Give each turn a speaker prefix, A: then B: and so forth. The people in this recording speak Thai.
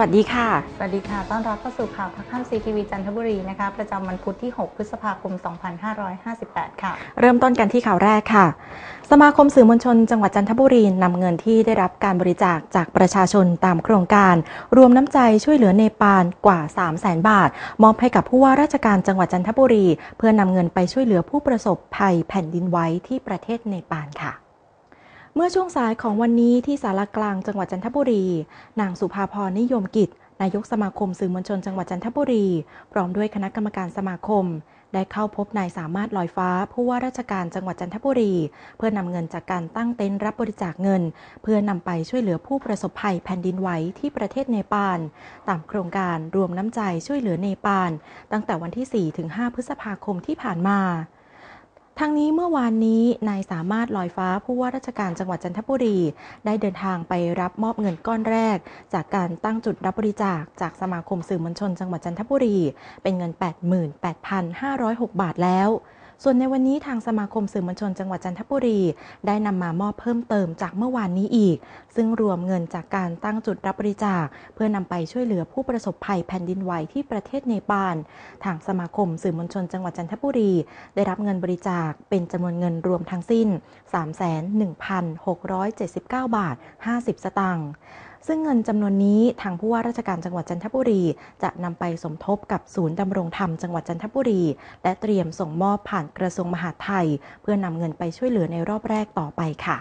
A: วัสดีค่ะ
B: สวัสดีค่ะ ต้อนรับเข้าสู่ข่าวทักข้ามซีทีวีจันทบุรีนะคะ ประจำวันพุธที่ 6 พฤษภาคม 2558 ค่ะ
A: เริ่มต้นกันที่ข่าวแรกค่ะ สมาคมสื่อมวลชน จังหวัดจันทบุรีนำเงินที่ได้รับการบริจาคจากประชาชนตามโครงการ รวมน้ำใจช่วยเหลือเนปาลกว่า 3 0 0แสนบาท มอบให้กับผู้ว่าราชการจังหวัดจันทบุรี เพื่อนำเงินไปช่วยเหลือผู้ประสบภัยแผ่นดินไหวที่ประเทศเนปาลค่ะ เมื่อช่วงสายของวันนี้ที่สารกลางจังหวัดจันทบุรี นางสุภาพรนิยมกิจ นายกสมาคมสื่อมวลชนจังหวัดจันทบุรี พร้อมด้วยคณะกรรมการสมาคม ได้เข้าพบนายสามารถลอยฟ้า ผู้ว่าราชการจังหวัดจันทบุรี เพื่อนำเงินจากการตั้งเต็นท์รับบริจาคเงิน เพื่อนำไปช่วยเหลือผู้ประสบภัยแผ่นดินไหวที่ประเทศเนปาลตามโครงการรวมน้ำใจช่วยเหลือเนปาลตั้งแต่วันที่4-5พฤษภาคมที่ผ่านมา ทั้งนี้เมื่อวานนี้นายสามารถลอยฟ้าผู้ว่าราชการจังหวัดจันทบุรี ได้เดินทางไปรับมอบเงินก้อนแรก จากการตั้งจุดรับบริจาคจากสมาคมสื่อมวลชนจังหวัดจันทบุรี เป็นเงิน 88,506 บาทแล้ว ส่วนในวันนี้ทางสมาคมสื่อมวลชนจังหวัดจันทบุรี ได้นำมามอบเพิ่มเติมจากเมื่อวานนี้อีก ซึ่งรวมเงินจากการตั้งจุดรับบริจาค เพื่อนำไปช่วยเหลือผู้ประสบภัยแผ่นดินไหวที่ประเทศเนปาล ทางสมาคมสื่อมวลชนจังหวัดจันทบุรี ได้รับเงินบริจาคเป็นจำนวนเงินรวมทั้งสิ้น 31,679 บาท 50 สตางค์ ซึ่งเงินจำนวนนี้ทางผู้ว่าราชการจังหวัดจันทบุรี จะนำไปสมทบกับศูนย์ดำรงธรรมจังหวัดจันทบุรี และเตรียมส่งมอบผ่านกระทรวงมหาดไทย เพื่อนำเงินไปช่วยเหลือในรอบแรกต่อไปค่ะ